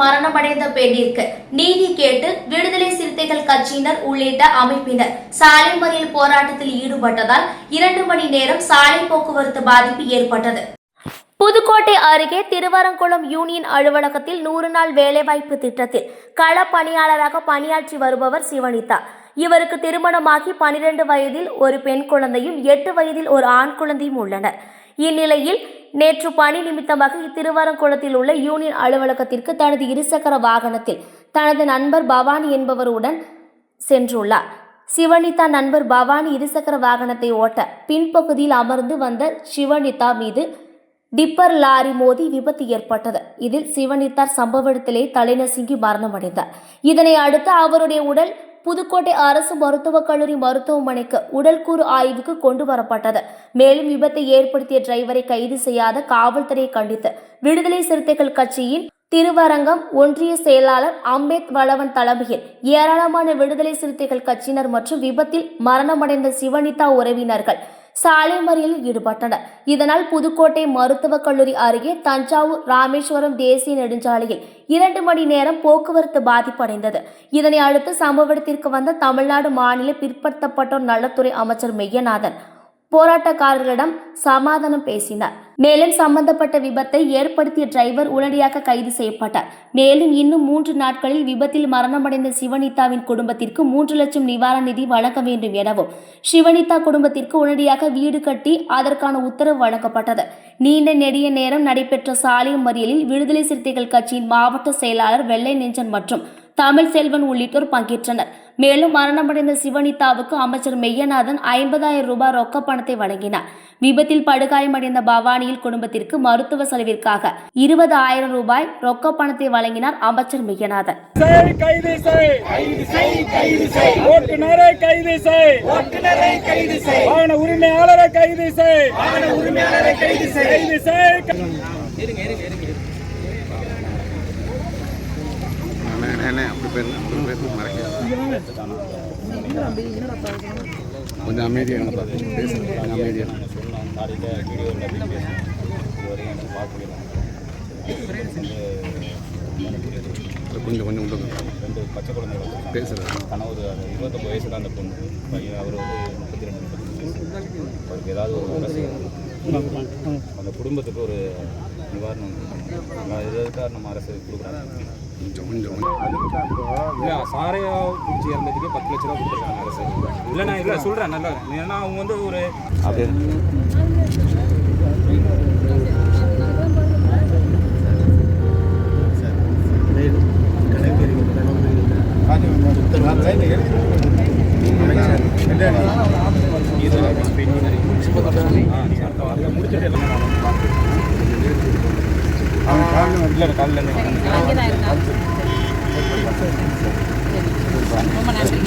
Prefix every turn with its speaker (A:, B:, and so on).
A: மரணமடைந்த பெண்ணிற்கு நீதி கேட்டு விடுதலை சிறுத்தைகள் கட்சியினர் உள்ளிட்ட அமைப்பினர் சாலை மறியல் போராட்டத்தில் ஈடுபட்டதால் இரண்டு மணி நேரம் சாலை போக்குவரத்து பாதிப்பு ஏற்பட்டது. புதுக்கோட்டை அருகே திருவரங்குளம் யூனியன் அலுவலகத்தில் நூறு நாள் வேலைவாய்ப்பு திட்டத்தில் கள பணியாளராக பணியாற்றி வருபவர் சிவனிதா. இவருக்கு திருமணமாகி பனிரெண்டு வயதில் ஒரு பெண் குழந்தையும் எட்டு வயதில் ஒரு ஆண் குழந்தையும் உள்ளனர். இந்நிலையில் நேற்று பணி நிமித்தமாக திருவரங்குளத்தில் உள்ள யூனியன் அலுவலகத்திற்கு தனது இருசக்கர வாகனத்தில் தனது நண்பர் பவானி என்பவருடன் சென்றுள்ளார். சிவனிதா நண்பர் பவானி இருசக்கர வாகனத்தை ஓட்ட பின்பகுதியில் அமர்ந்து வந்த சிவனிதா மீது டிப்பர் லாரி மோதி விபத்து ஏற்பட்டது. இதில் சிவனித்தார் சம்பவ இடத்திலே தலைநசுங்கி மரணமடைந்தார். இதனை அடுத்து அவருடைய உடல் புதுக்கோட்டை அரசு மருத்துவக் கல்லூரி மருத்துவமனைக்கு உடல்கூறு ஆய்வுக்கு கொண்டு வரப்பட்டது. மேலும் விபத்தை ஏற்படுத்திய டிரைவரை கைது செய்யாத காவல்துறையை கண்டித்து விடுதலை சிறுத்தைகள் கட்சியின் திருவரங்கம் ஒன்றிய செயலாளர் அம்பேத் வளவன் தலைமையில் ஏராளமான விடுதலை சிறுத்தைகள் கட்சியினர் மற்றும் விபத்தில் மரணமடைந்த சிவனிதா உறவினர்கள். சாலை மறியலில் ஈடுபட்டனர். இதனால் புதுக்கோட்டை மருத்துவக் கல்லூரி அருகே தஞ்சாவூர் ராமேஸ்வரம் தேசிய நெடுஞ்சாலையில் இரண்டு மணி நேரம் போக்குவரத்து பாதிப்படைந்தது இதனை அடுத்து சம்பவ இடத்திற்கு வந்த தமிழ்நாடு மாநில பிற்படுத்தப்பட்டோர் நலத்துறை அமைச்சர் மெய்யநாதன் போராட்டக்காரர்களிடம் சமாதானம் பேசினார். மேலும் சம்பந்தப்பட்ட விபத்தை ஏற்படுத்திய டிரைவர் உடனடியாக கைது செய்யப்பட்டார். மேலும் இன்னும் மூன்று நாட்களில் விபத்தில் மரணமடைந்த சிவனிதாவின் குடும்பத்திற்கு மூன்று லட்சம் நிவாரண நிதி வழங்க வேண்டும் எனவும் சிவனிதா குடும்பத்திற்கு உடனடியாக வீடு கட்டி அதற்கான உத்தரவு வழங்கப்பட்டது. நீண்ட நெடிய நேரம் நடைபெற்ற சாலை மறியலில் விடுதலை சிறுத்தைகள் கட்சியின் மாவட்ட செயலாளர் வெள்ளை நெஞ்சன் மற்றும் தமிழ் செல்வன் உள்ளிட்டோர் பங்கேற்றனர். மேலும் மரணமடைந்த சிவனிதாவுக்கு அமைச்சர் மெய்யநாதன் ஐம்பதாயிரம் ரூபாய் ரொக்க பணத்தை வழங்கினார். விபத்தில் படுகாயமடைந்த பவானியில் குடும்பத்திற்கு மருத்துவ செலவிற்காக இருபது ஆயிரம் ரூபாய் ரொக்க பணத்தை வழங்கினார் அமைச்சர் மெய்யநாதன்.
B: செய், கைது செய் கைது செய் கைது செய் ஓட்டுநரை கைது செய்
C: ஓட்டுநரை கைது செய்
B: வாகன உரிமையாளரை கைது செய்
C: வாகன
D: அப்படி போயிருங்க, அப்படி போயிருங்க, மறைக்க. கொஞ்சம் அமைதியாக இருங்க பாத்து. பேசுங்க, கொஞ்சம் கொஞ்சம் கொஞ்சம் உள்ள
E: ரெண்டு பச்சை குழந்தைகள்
D: பேசுகிறேன்
E: கணவர் ஒரு இருபத்தொம்பது வயசு தான் அந்த பொண்ணு பையன் அவர் வந்து முப்பத்தி ரெண்டு அவருக்கு ஏதாவது ஒரு அரசு அந்த குடும்பத்துக்கு ஒரு நிவாரணம் வந்து நம்ம அரசு இல்லை சாரையா பிடிச்சி இறந்ததுக்கு பத்து லட்ச ரூபா கொடுத்துருக்காங்க அரசு. இல்லை நான் இல்லை சொல்கிறேன் நல்லா ஏன்னா அவங்க வந்து ஒரு அப்படியே இல்லை காலில்
F: ரொம்ப நன்றி